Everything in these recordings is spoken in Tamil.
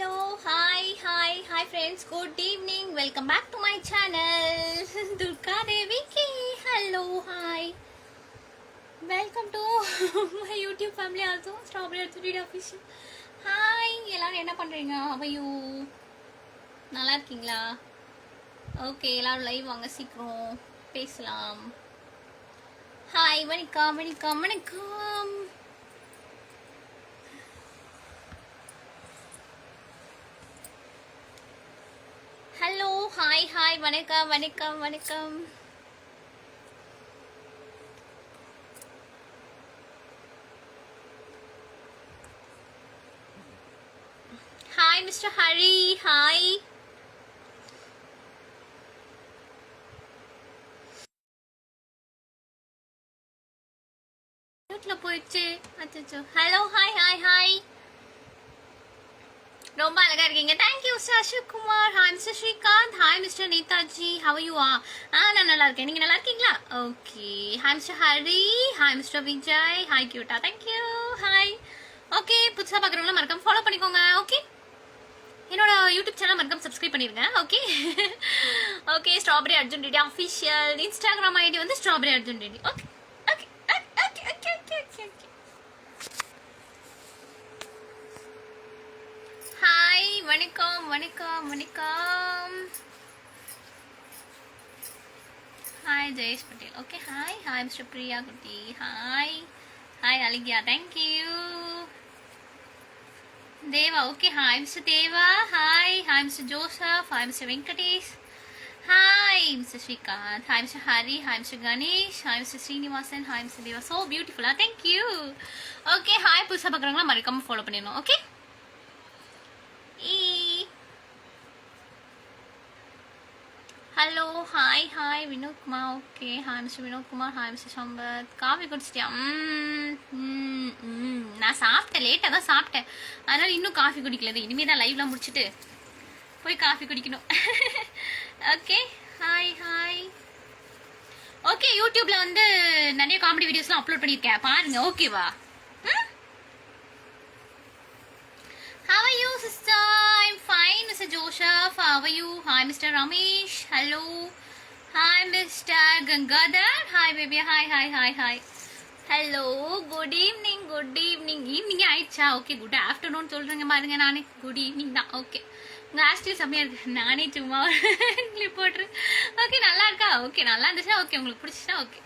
Hello hi hi hi friends good evening welcome back to my channel Durga K hello hi welcome to my YouTube family also strawberry Arjun official hi எல்லோரும் என்ன பண்ணுறீங்க அவையோ நல்லா இருக்கீங்களா? ஓகே எல்லோரும் லைவ் வாங்க சீக்கிரம் பேசலாம். ஹாய் வணக்கம் வணக்கம் வணக்கம் ஹலோ ஹாய் வணக்கம் வணக்கம் வணக்கம். ஹாய் மிஸ்டர் ஹரி ஹாய் போயிடுச்சு. அச்சோ ஹலோ ஹாய் ஹாய் ஹாய் ரொம்ப அழகா இருக்கீங்க. Thank you mister Ashok Kumar hi mister Srikanth. Hi mister Netaji. How you ஆ ஆ நான் நல்லா இருக்கேன். நீங்க நல்லா இருக்கீங்களா? Okay hi mister Hari. Hi mister Vijay. Hi கியூட்டா தேங்க்யூ ஹாய் ஓகே புதுசாக பார்க்குறவங்கள மறக்காம ஃபாலோ பண்ணிக்கோங்க. ஓகே என்னோட யூடியூப் சேனல் மறக்காம சப்ஸ்கிரைப் பண்ணிருங்க. Okay okay strawberry Arjun ready official Instagram ID வந்து strawberry Arjun ready okay okay okay okay okay hi வணக்கம் வணக்கம் வணக்கம். Hi Jayesh Patel okay hi hi mister Priya குட்டி hi hi அலிகியா thank you Deva okay hi mister Deva hi hi mister Joseph hi mister Venkatesh hi mister Srikanth hi mister Hari hi mister Ganesh hi mister Srinivasan hi mister Deva so பியூட்டிஃபுல்லாக தேங்க்யூ ஓகே ஹாய் புதுசாக பார்க்குறவங்களா மறக்காமல் ஃபாலோ பண்ணிடணும். ஓகே ஈ hello hi hi வினோக்குமா okay hi mister Vinokumar hi mister Sampath coffee குடிச்சிட்டியா? ம், ம், நான் சாப்பிட்டேன் லேட்டாக தான் சாப்பிட்டேன். அதனால் இன்னும் காஃபி குடிக்கலது. இனிமேல் தான் லைவ்லாம் முடிச்சுட்டு போய் காஃபி குடிக்கணும். ஓகே ஹாய் ஹாய் ஓகே யூடியூப்பில் வந்து நிறைய காமெடி வீடியோஸ்லாம் அப்லோட் பண்ணியிருக்கேன். பாருங்கள் ஓகேவா ம் How are you, sister? I'm fine, Mr. Joseph. How are you? Hi, Mr. Ramesh. Hello. Hi, Mr. Gangadhar. Hi, baby. Hi, hi, hi, hi. Hello good evening good evening evening ஆயிடுச்சா ஓகே குட் ஆஃப்டர்நூன் சொல்கிறேங்க பாருங்க நானே குட் ஈவினிங் தான் ஓகே உங்கள் ஆஸ்டில் செம்மையாக இருக்கு நானே சும்மா கிளிப் போட்டுரு ஓகே நல்லா இருக்கா ஓகே நல்லா இருந்துச்சுன்னா ஓகே உங்களுக்கு பிடிச்சிட்டா ஓகே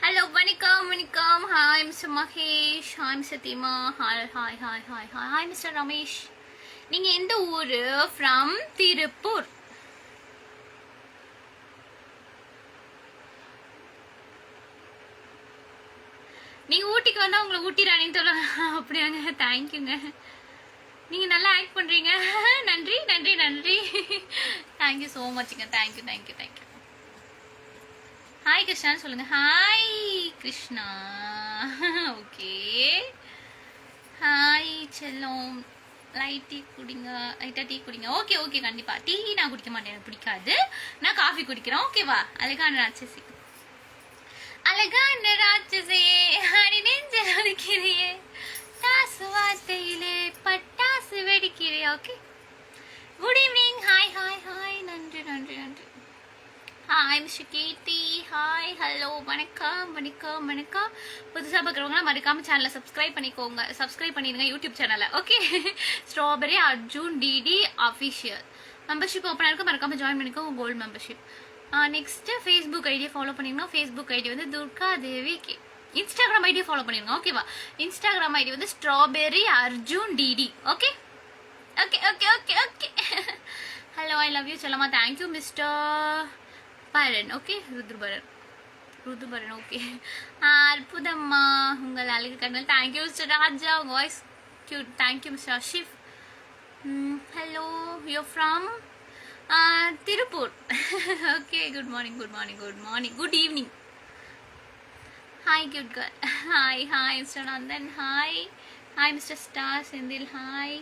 ஹலோ வணக்கம் வணக்கம். Hi mister Mahesh hi mister தீமா hi hi hi hi hi hi mister Ramesh நீங்கள் எந்த ஊர்? ஃப்ரம் திருப்பூர் நீங்கள் ஊட்டிக்கு வந்தால் உங்களை ஊட்டி ராணின்னு சொல்லலாம் அப்படியாங்க தேங்க்யூங்க நீங்கள் நல்லா ஆக்ட் பண்ணுறீங்க நன்றி நன்றி நன்றி. Thank you so மச்சுங்க thank you thank you thank you hi கிருஷ்ணான்னு சொல்லுங்க. ஹாய் கிருஷ்ணா ஓகே ஹாய் செல்லம். லைட் டீ குடிங்க. லைட்டாக டீ குடிங்க. ஓகே ஓகே கண்டிப்பா. டீ நான் குடிக்க மாட்டேன். எனக்கு பிடிக்காது. நான் காஃபி குடிக்கிறேன் ஓகேவா அழகான ராட்சசி. அழகான ராட்சசே. அடி நெஞ்சில் ஒதுக்கிறியே தாசு வார்த்தையிலே பட்டாசு வெடிக்கிறே okay good evening hi hi hi நன்றி நன்றி நன்றி ஐம் மிஸ்டர் ஹாய் ஹலோ வணக்கம் வணக்கம் வணக்கம். புதுசாக பார்க்குறவங்களாம் மறக்காம சேனலை சப்ஸ்கிரைப் பண்ணிக்கோங்க. சப்ஸ்கிரைப் பண்ணிடுங்க யூடியூப் சேனலை okay strawberry Arjun DD official membership open ஆயிருக்கும் மறக்காம ஜாயின் பண்ணிக்கோங்க கோல்டு மெம்பர்ஷிப் நெக்ஸ்ட்டு ஃபேஸ்புக் ஐடியை ஃபாலோ பண்ணிடணும் ஃபேஸ்புக் ஐடி வந்து துர்கா தேவி கே இன்ஸ்டாகிராம் ஐடியை ஃபாலோ பண்ணிடுங்க. ஓகேவா இன்ஸ்டாகிராம் ஐடி வந்து strawberry Arjun DD okay okay okay okay okay hello I love you சொல்லமா thank you mister Paran okay Rudraparan. Rudraparan okay அற்புதம்மா உங்கள் அழகு கண்ணல் தேங்க்யூ மிஸ்டர் ராஜா. உங்கள் voice cute thank you mister Ashif hello you from Tiruppur. Okay good morning good morning good morning good evening hi good girl hi hi mister Nandan hi hi mister star Senthil hi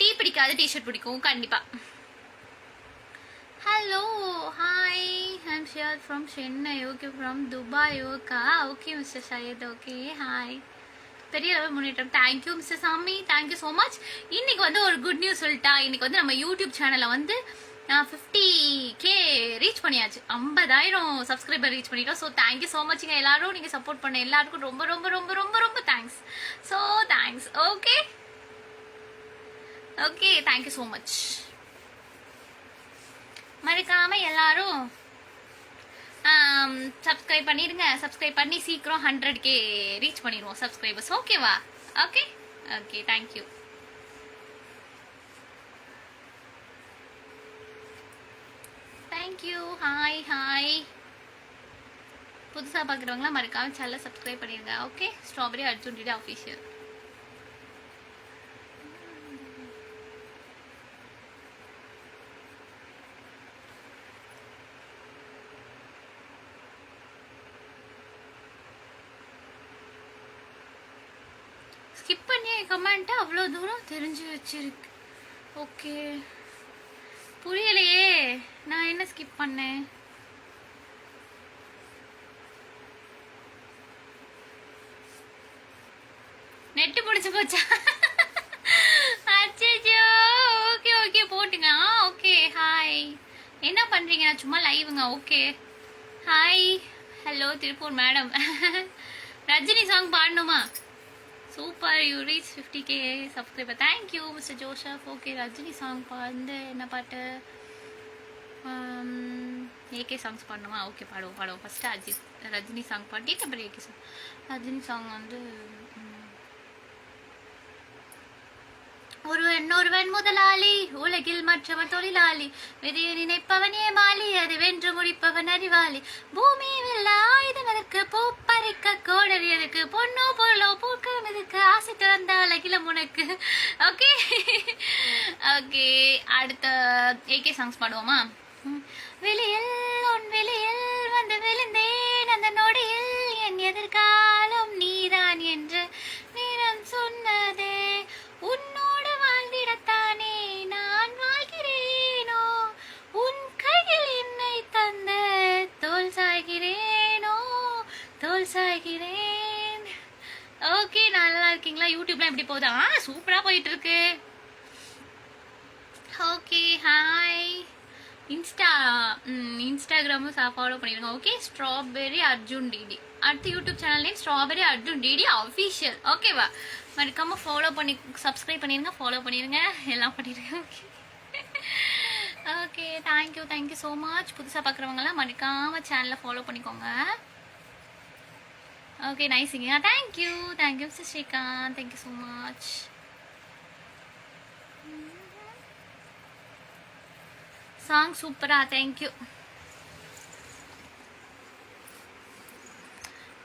tea பிடிக்காது டிஷர்ட் பிடிக்கும் கண்டிப்பாக hello hi I'm shear from Chennai okay from Dubai okay okay mister Syed okay hi பெரிய அளவு முன்னேற்றம். Thank you mister Sami thank you so much இன்னைக்கு வந்து ஒரு குட் நியூஸ் சொல்லிட்டா இன்னைக்கு வந்து நம்ம யூடியூப் சேனலை வந்து ஃபிஃப்டி கே ரீச் பண்ணியாச்சு. ஐம்பதாயிரம் சப்ஸ்கிரைபர் ரீச் பண்ணிட்டோம். ஸோ தேங்க்யூ ஸோ மச்ங்க எல்லாரும். நீங்கள் சப்போர்ட் பண்ண எல்லாருக்கும் ரொம்ப ரொம்ப ரொம்ப ரொம்ப ரொம்ப thanks so thanks okay okay thank you so much மறக்காம எல்லாரும் சப்ஸ்கிரைப் பண்ணிடுங்க சப்ஸ்கிரைப் பண்ணி சீக்கிரம் ஹண்ட்ரட் கே ரீச் பண்ணிடுவோம் சப்ஸ்கிரைபர்ஸ் ஓகேவா okay okay thank you thank you hi hi புதுசாக பார்க்குறவங்களாம் மறக்காம சேனலை சப்ஸ்கிரைப் பண்ணிடுங்க okay strawberry Arjun DD official skip பண்ணி அவ்வளோ தூரம் தெரிஞ்சு வச்சிருக்கு. ஓகே. புரியலையே. நான் என்ன ஸ்கிப் பண்ணேன்? நெட்டு பிடிச்சி போச்சா? அச்சோ ஓகே ஓகே. போட்டுங்க. ஆ ஓகே. ஹாய் என்ன பண்றீங்க? நான் சும்மா லைவுங்க okay. Hi hello Tiruppur madam Rajini song பாடணுமா? Super. You reach fifty K subscriber thank you mister Joseph okay Rajini song வந்து என்ன பாட்டு? Um, ஏகே சாங்ஸ் பாடணுமா? ஓகே பாடுவோம் பாடுவோம். ஃபஸ்ட்டு அஜித் ரஜினி சாங் பாடிட்டு அப்புறம் ஏகே சாங் ரஜினி சாங் வந்து ம், ஒருவன் ஒருவன் முதலாளி உலகில் மற்றவன் தொழிலாளி. விதியை நினைப்பவன் ஏமாளி அது வென்று முடிப்பவன் அறிவாளி. பூமி ஆயுதம் எதற்கு? பூ பறிக்க கோடரி எதற்கு? பொண்ணோ பொருளோ பூக்கள் எதற்கு? ஆசை திறந்த அழகில உனக்கு. ஓகே ஓகே அடுத்த ஏகே சாங்ஸ் பாடுவோமா? வெளியில் உன் வெளியில் வந்து விழுந்தேன். அந்த நொடியில் நல்லா இருக்கீங்களா? யூடியூப்லாம் எப்படி போகுது? ஆ சூப்பராக போயிட்டு இருக்கு ஓகே ஹாய் இன்ஸ்டா இன்ஸ்டாகிராமும் ஃபாலோ பண்ணிடுங்க. ஓகே ஸ்ட்ராபெரி அர்ஜுன் டிடி அடுத்த YouTube channel name strawberry Arjun DD official ஓகேவா மறக்காமல் ஃபாலோ பண்ணி சப்ஸ்கிரைப் பண்ணிடுங்க ஃபாலோ பண்ணிடுங்க. எல்லாம் பண்ணிடுங்க okay okay thank you thank you so much புதுசாக பார்க்குறவங்கலாம் மறக்காமல் சேனலை ஃபாலோ பண்ணிக்கோங்க. Okay நைஸிங்க thank you thank you mister Srikanth thank you so much song சூப்பரா தேங்க்யூ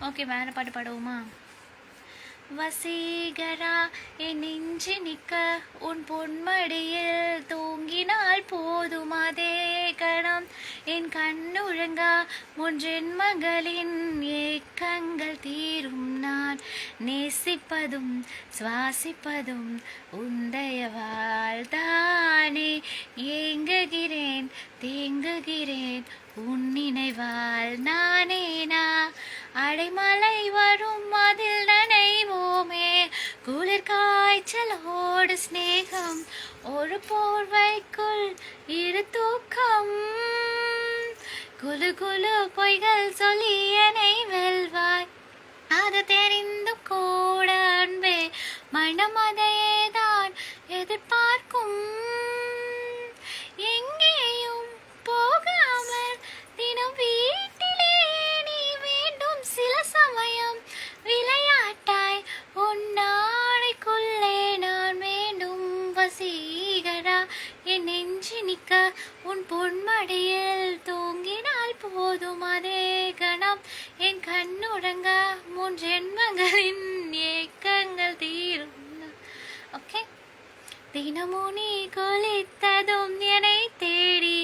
ஓகே வேற பாட்டு பாடுவோமா வசீகரா என் நெஞ்சு நிக்க உன் பொன்மடியில் தூங்கினால் போதும் அதே கணம். என் கண்ணுழங்கா முன் ஜென்மங்களின் ஏக்கங்கள் தீரும் நான். நேசிப்பதும் சுவாசிப்பதும் உந்தயவால் தானே ஏங்குகிறேன் தேங்குகிறேன் உன் நினைவால் நானேனா? அடைமலை வரும் அதில் நனைவோமே. குளிர் காய்ச்சலோடு சிநேகம் ஒரு போர்வைக்குள் இரு தூக்கம். குலு குலு பொய்கள் சொல்லி என்னை வெல்வாய் கண்ணுறங்க முன் ஜென்மங்களின் ஏக்கங்கள் தீரும். ஓகே தினமும் நீ குளித்ததும் என்னை தேடி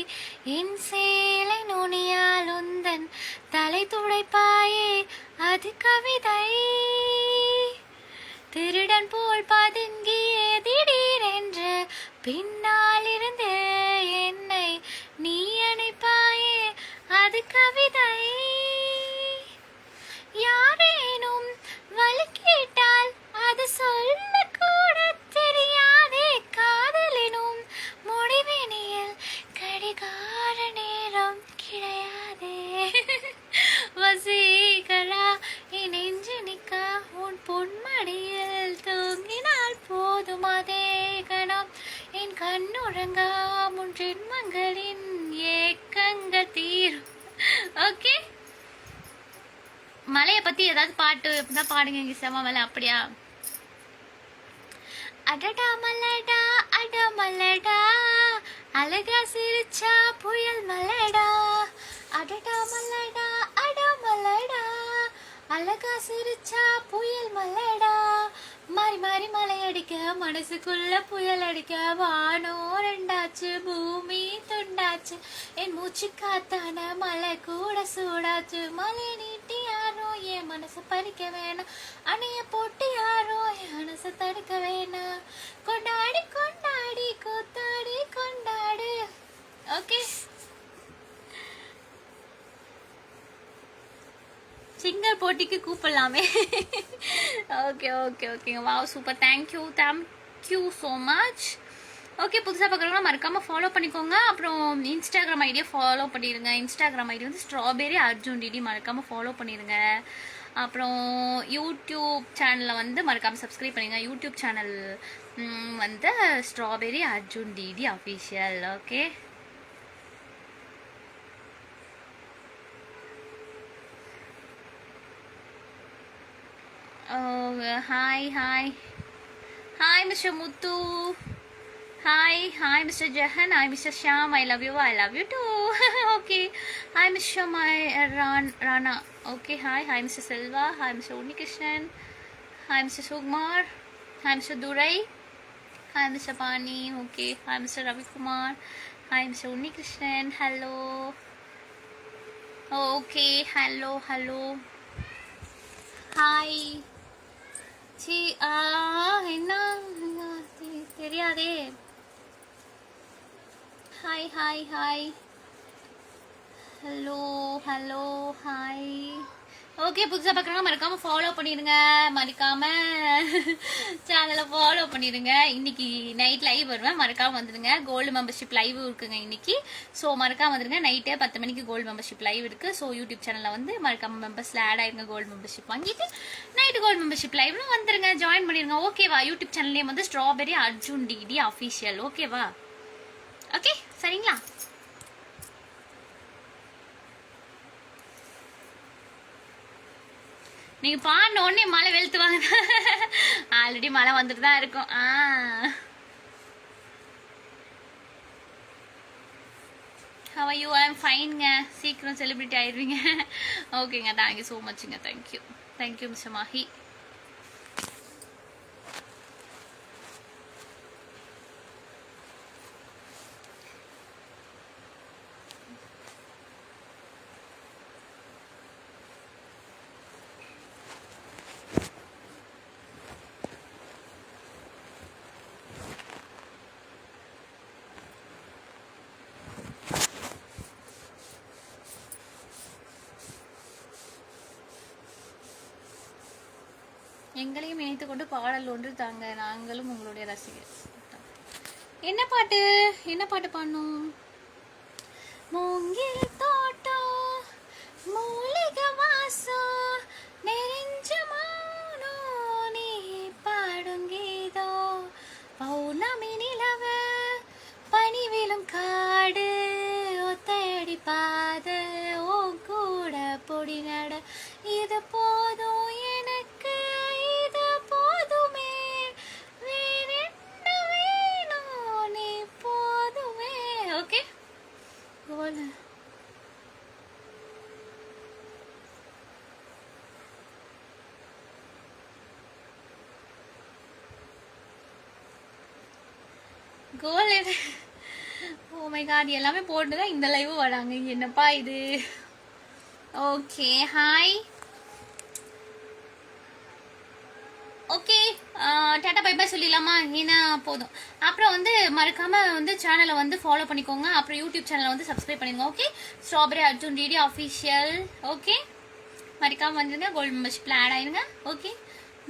என் சேலை நுனியால் உந்தன் தலை துடைப்பாயே அது கவிதை. திருடன் போல் பதுங்கிய திடீரென்று பின்னாலிருந்து என்னை நீ அணைப்பாயே அது கவிதை. வசீகரா என் நெஞ்சு நிக்க உன் பொன்மடியில் தூங்கினால் போதும் அதே கணம். என் கண்ணுறங்கா முன் ஜென்மங்களின் ஏக்கங்கள் தீரும். ஓகே மலையை பத்தி ஏதாவது பாட்டு தான் பாடுங்க இங்க செம மலை அப்படியா? அடடா மலடா அட மலடா அழகா சிரிச்சா புயல் மலடா. அடடா மலடா அழகா சிரிச்சா புயல் மலைடா மாறி மாறி மலை அடிக்க மனசுக்குள்ள புயல் அடிக்க வானம் ரெண்டாச்சு பூமி துண்டாச்சு. என் மூச்சு காத்தான மலை கூட சூடாச்சு. மலை நீட்டி யாரோ என் மனசை பறிக்க வேணாம். அணைய போட்டு யாரோ என் மனசை தடுக்க வேணாம். கொண்டாடி கொண்டாடி கொத்தாடி கொண்டாடு. ஓகே சிங்கர் போட்டிக்கு கூப்பிடலாமே. ஓகே ஓகே ஓகேங்க வா super. Thank you thank you so much okay புதுசாக பார்க்குறவங்க மறக்காமல் ஃபாலோ பண்ணிக்கோங்க. அப்புறம் இன்ஸ்டாகிராம் ஐடியை ஃபாலோ பண்ணிடுங்க. இன்ஸ்டாகிராம் ஐடி வந்து ஸ்ட்ராபெரி அர்ஜுன் டிடி மறக்காமல் ஃபாலோ பண்ணிடுங்க. அப்புறம் யூடியூப் சேனலில் வந்து மறக்காமல் சப்ஸ்கிரைப் பண்ணிடுங்க. யூடியூப் சேனல் வந்து strawberry Arjun DD official okay Oh, hi, hi. Hi, Mr. Muthu. Hi, hi, Mr. Jahan. Hi, Mr. Sham. I love you. I love you too. okay. Hi, Mr. My uh, Ran, Rana. Okay, hi. Hi, Mr. Silva. Hi, Mr. Unikrishnan. Hi, Mr. Sugmar. Hi, Mr. Durai. Hi, Mr. Pani. Okay. Hi, Mr. Ravi Kumar. Hi, Mr. Unikrishnan. Hello. Okay. Hello, hello. Hi சி என்ன? தெரியாதே. Hi hi hi hello hello hi okay புதுசாக பார்க்குறவங்க மறக்காமல் ஃபாலோ பண்ணிடுங்க. மறக்காமல் சேனலை ஃபாலோ பண்ணிடுங்க. இன்னைக்கு நைட் லைவ் வருவேன். மறக்காமல் வந்துடுங்க. கோல்டு மெம்பர்ஷிப் லைவ் இருக்குங்க இன்னைக்கு. ஸோ மறக்காம வந்துடுங்க. நைட்டே பத்து மணிக்கு கோல்டு மெம்பர்ஷிப் லைவ் இருக்குது ஸோ யூடியூப் சேனலில் வந்து மறக்காம மெம்பர்ஸில் ஆட் ஆயிருங்க கோல்டு மெம்பர்ஷிப் வாங்கிட்டு நைட்டு கோல்டு மெம்பர்ஷிப் லைவ்ல வந்துருங்க ஜாயின் பண்ணிடுங்க. ஓகேவா யூடியூப் சேனல் நேம் வந்து ஸ்ட்ராபெரி அர்ஜுன் டிடி அஃபிஷியல் ஓகேவா ஓகே சரிங்களா? நீங்க பாடின உடனே மழை வெளுத்துவாங்க. ஆல்ரெடி மழை வந்துட்டு தான் இருக்கும். ஆ. ஹவ் யூ ஐ எம் ஃபைனுங்க சீக்கிரம் செலிபிரிட்டி ஆயிடுவீங்க ஓகேங்க thank you so மச்சுங்க thank you thank you mister Mahi எங்களையும் இணைத்து கொண்டு பாடல் ஒன்று தாங்க நாங்களும் உங்களுடைய ரசிகர். என்ன பாட்டு? என்ன பாட்டு பாடணும்? மூங்கில் தோட்டம் மூலிகை வாசம் நெறிஞ்ச மானோ நீ பாடும் கீதோ பௌர்ணமி நிலவ பனிவிலும் காடு ஒத்தையடி பாத ஓ கூட பொடி நட இது போதும் எனக்கு இது போதுமே வேறென்ன வேணும் நீ போதுமே ஓகே கோல கோல் ஓ எல்லாமே போட்டு தான் இந்த லைவ் வராங்க. என்னப்பா இது? Okay hi okay tata bye bye சொல்லிடலாமா? ஏன்னா போதும். அப்புறம் வந்து மறக்காம வந்து சேனலை வந்து ஃபாலோ பண்ணிக்கோங்க. அப்புறம் யூடியூப் சேனலை வந்து சப்ஸ்கிரைப் பண்ணிடுங்க okay strawberry Arjun ready official okay மறக்காம வந்துருங்க கோல்டு மெம்பர்ஷிப்பில் ஆட் ஆயிருங்க ஓகே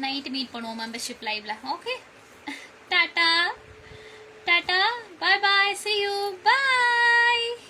நைட்டு மீட் பண்ணுவோம் மெம்பர்ஷிப் லைவ்ல okay tata! Tata. Bye bye. See you. Bye.